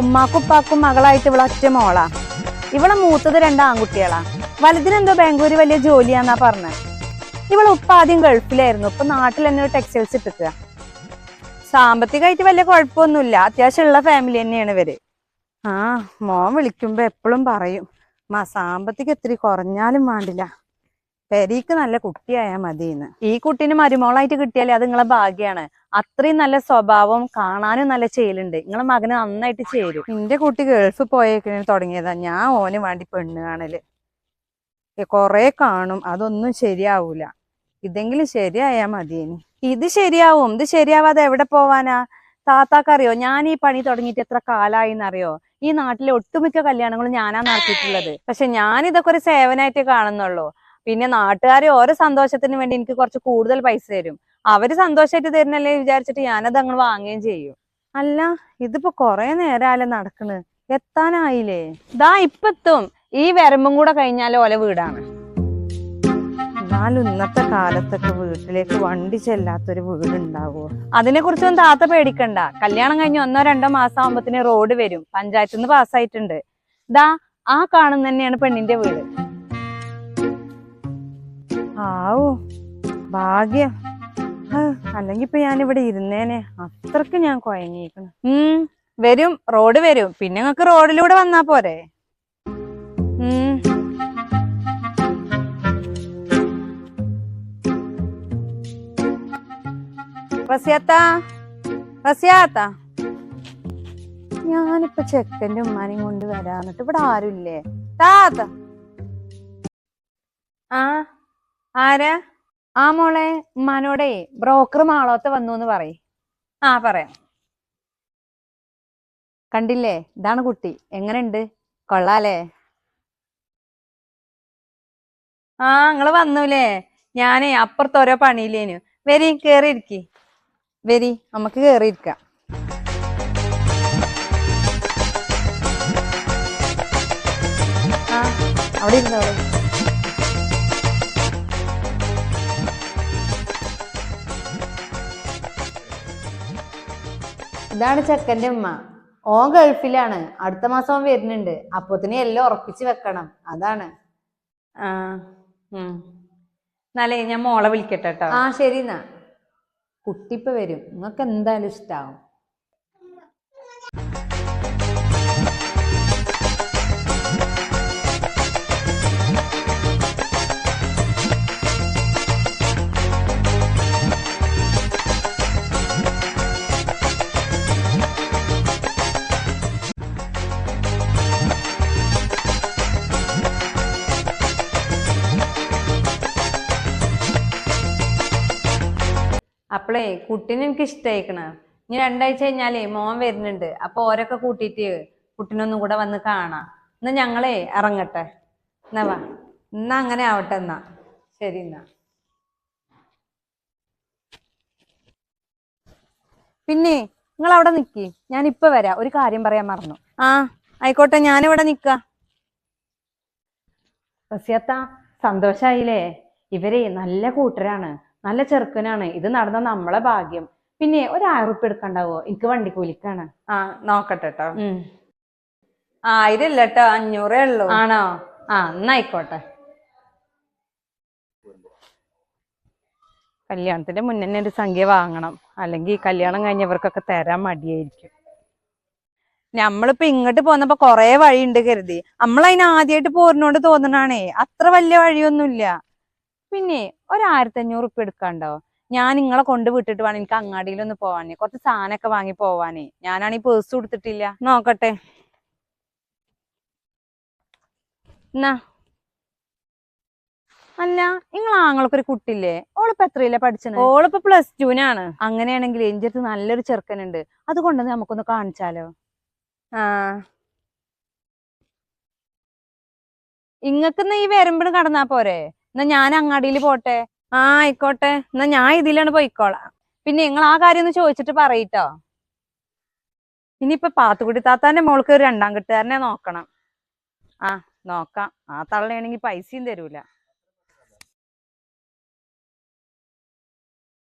ഉമ്മാക്കും ഉപ്പാക്കും മകളായിട്ട് ഇവളെ ഒറ്റ മോളാ. ഇവളെ മൂത്തത് രണ്ട് ആൺകുട്ടികളാ. വലുതിനെന്തോ ബാംഗ്ലൂര് വലിയ ജോലിയാന്നാ പറഞ്ഞത് ഇവളെ ഉപ്പ ആദ്യം ഗൾഫിലായിരുന്നു. ഇപ്പൊ നാട്ടിൽ തന്നെ ഒരു ടെക്സ്റ്റൈൽസ് ഇട്ടിട്ട് സാമ്പത്തികമായിട്ട് വലിയ കുഴപ്പമൊന്നുമില്ല. അത്യാവശ്യമുള്ള ഫാമിലി തന്നെയാണ് ഇവർ. ആ മോൻ വിളിക്കുമ്പോ എപ്പോഴും പറയും മാ സാമ്പത്തികം ഇത്തിരി കുറഞ്ഞാലും വേണ്ടില്ല. പെരീക്ക് നല്ല കുട്ടിയായാ മതിന്ന്. ഈ കുട്ടിന് മരുമോളായിട്ട് കിട്ടിയാലേ അത് നിങ്ങളെ ഭാഗ്യാണ്. അത്രയും നല്ല സ്വഭാവം കാണാനും നല്ല ചെയ്യലുണ്ട് നിങ്ങളെ മകന് നന്നായിട്ട് ചേരും. എന്റെ കുട്ടി ഗൾഫ് പോയേക്കിന് തുടങ്ങിയതാ. ഞാൻ ഓന് വേണ്ടി പെണ്ണ് കാണൽ. കൊറേ കാണും. അതൊന്നും ശരിയാവൂല. ഇതെങ്കിലും ശരിയായാ മതിയേനി ഇത് ശരിയാവും. ഇത് ശരിയാവാതെ എവിടെ പോവാനാ? താത്താക്കറിയോ? ഞാൻ ഈ പണി തുടങ്ങിയിട്ട് എത്ര കാലായി എന്നറിയോ ഈ നാട്ടിലെ ഒട്ടുമിക്ക കല്യാണങ്ങളും ഞാനാ നടത്തിയിട്ടുള്ളത്. പക്ഷെ ഞാൻ ഇതൊക്കെ ഒരു സേവനായിട്ട് കാണുന്നുള്ളൂ. പിന്നെ നാട്ടുകാരെ ഓരോ സന്തോഷത്തിന് വേണ്ടി എനിക്ക് കുറച്ച് കൂടുതൽ പൈസ തരും. അവർ സന്തോഷമായിട്ട് തരുന്നല്ലേ വിചാരിച്ചിട്ട് ഞാനത് അങ്ങ് വാങ്ങുകയും ചെയ്യും. അല്ല ഇതിപ്പോ കൊറേ നേരമല്ലേ നടക്കണ്. എത്താനായില്ലേ? ദാ ഇപ്പൊ എത്തും ഈ വരമ്പും കൂടെ കഴിഞ്ഞാലേ ഓല വീടാണ്. എന്നാലും ഇന്നത്തെ കാലത്തൊക്കെ വീട്ടിലേക്ക് വണ്ടി ചെല്ലാത്തൊരു വീട് ഉണ്ടാവുമോ അതിനെ കുറിച്ചൊന്നും താത്ത പേടിക്കണ്ട. കല്യാണം കഴിഞ്ഞ് ഒന്നോ രണ്ടോ മാസം ആകുമ്പത്തിന് റോഡ് വരും. പഞ്ചായത്ത് നിന്ന് പാസ്സായിട്ടുണ്ട് ദാ ആ കാണുന്ന തന്നെയാണ് പെണ്ണിന്റെ വീട്. ആവൂ ഭാഗ്യം. അല്ലെങ്കി ഇപ്പൊ ഞാനിവിടെ ഇരുന്നേനെ. അത്രയ്ക്ക് ഞാൻ കുഴങ്ങിയിരിക്കണം ഉം വരും റോഡ് വരും. പിന്നെ നിങ്ങക്ക് റോഡിലൂടെ വന്നാ പോരെ. ഉം. ചെക്കന്റെ ഉമ്മാനെയും കൊണ്ട് വരാന്നിട്ട് ഇവിടെ ആരുമില്ലേ? താത്ത. ആ ആരാ? ആ മോളെ ഉമ്മാനോടെ ബ്രോക്കർ മാളോത്ത് വന്നു എന്ന് പറയ്. ആ പറയാം. കണ്ടില്ലേ? ഇതാണ് കുട്ടി. എങ്ങനെയുണ്ട്? കൊള്ളാലേ ആ നിങ്ങൾ വന്നൂലേ? ഞാനേ അപ്പുറത്ത് ഓരോ പണിയില്ലേനു. വരി കേറി ഇരിക്കി. വരി നമുക്ക് കേറി ഇരിക്കാം. ആ. അവിടെ ഇരുന്നോളൂ. ഇതാണ് ചെക്കന്റെ ഉമ്മ. ഓൻ ഗൾഫിലാണ്. അടുത്ത മാസം ഓൻ വരുന്നുണ്ട്. അപ്പത്തിന് എല്ലാം ഉറപ്പിച്ച് വെക്കണം. അതാണ്. ആ ഉം. എന്നാലേ ഞാൻ മോളെ വിളിക്കട്ടെ കേട്ടോ ആ ശരി എന്നാ. കുട്ടിപ്പ വരും. നിങ്ങൾക്ക് എന്തായാലും ഇഷ്ടാവും. അപ്പളേ കുട്ടീനെ എനിക്ക് ഇഷ്ടമായിക്കണ ഇനി രണ്ടാഴ്ച കഴിഞ്ഞാലേ മോൻ വരുന്നുണ്ട്. അപ്പൊ ഓരൊക്കെ കൂട്ടിയിട്ട് കുട്ടീനൊന്നും കൂടെ വന്ന് കാണാം. എന്നാ ഞങ്ങളേ ഇറങ്ങട്ടെ. എന്നാ വാ. എന്നാ അങ്ങനെ ആവട്ടെ എന്നാ. ശരി എന്നാ. പിന്നെ നിങ്ങൾ അവിടെ നിക്കി. ഞാൻ ഇപ്പൊ വരാം. ഒരു കാര്യം പറയാൻ മറന്നു. ആ ആയിക്കോട്ടെ ഞാനിവിടെ നിക്ക. റസിയത്ത സന്തോഷായില്ലേ? ഇവരെ നല്ല കൂട്ടരാണ്. നല്ല ചെറുക്കനാണ്. ഇത് നടന്ന നമ്മളെ ഭാഗ്യം. പിന്നെ ഒരു ആയിരം ഉറുപ്പ് എടുക്കണ്ടാവോ? എനിക്ക് വണ്ടി കൂലിക്കാണ് ആ നോക്കട്ടെ കേട്ടോ ആയിരം ഇല്ല കേട്ടോ അഞ്ഞൂറേ ഉള്ളൂ. ആണോ? ആ എന്നായിക്കോട്ടെ. കല്യാണത്തിന്റെ മുന്നേ തന്നെ ഒരു സംഖ്യ വാങ്ങണം. അല്ലെങ്കിൽ കല്യാണം കഴിഞ്ഞവർക്കൊക്കെ തരാൻ മടിയായിരിക്കും. നമ്മളിപ്പോ ഇങ്ങോട്ട് പോന്നപ്പോ കൊറേ വഴിയുണ്ട് കരുതി. നമ്മളതിന് ആദ്യമായിട്ട് പോരിനോട് തോന്നണാണേ. അത്ര വലിയ വഴിയൊന്നുമില്ല. പിന്നെ ഒരു ആയിരത്തി അഞ്ഞൂറ് ഉറുപ്പ് എടുക്കാണ്ടോ? ഞാൻ നിങ്ങളെ കൊണ്ട് വിട്ടിട്ട് വേണം എനിക്ക് അങ്ങാടിയിലൊന്ന് പോവാനേ. കുറച്ച് സാധനമൊക്കെ വാങ്ങി പോവാനേ. ഞാനാണീ പേഴ്സ് കൊടുത്തിട്ടില്ല. നോക്കട്ടെ. എന്നാ? അല്ല നിങ്ങൾ ആങ്ങൾക്കൊരു കുട്ടില്ലേ ഓളിപ്പോ എത്രയില്ല പഠിച്ചത്? ഓളിപ്പോ പ്ലസ് ടുവിനാണ് അങ്ങനെയാണെങ്കിൽ എന്റെ അടുത്ത് നല്ലൊരു ചെറുക്കനുണ്ട്. അത് കൊണ്ടുവന്ന് നമുക്കൊന്ന് കാണിച്ചാലോ? ആ. ഇങ്ങക്ക് ഈ വരമ്പിന് കടന്നാ പോരെ? എന്നാ ഞാൻ അങ്ങാടിയിൽ പോട്ടെ. ആ ആയിക്കോട്ടെ. എന്നാ ഞാൻ ഇതിലാണ് പോയിക്കോളാം. പിന്നെ നിങ്ങൾ ആ കാര്യം ഒന്ന് ചോദിച്ചിട്ട് പറയിട്ടോ. ഇനിയിപ്പൊ പാത്തുകുടി താത്താന്റെ മോൾക്ക് രണ്ടാം കെട്ടുകാരനെ നോക്കണം. ആ നോക്കാം. ആ തള്ളയാണെങ്കിൽ പൈസയും തരൂല.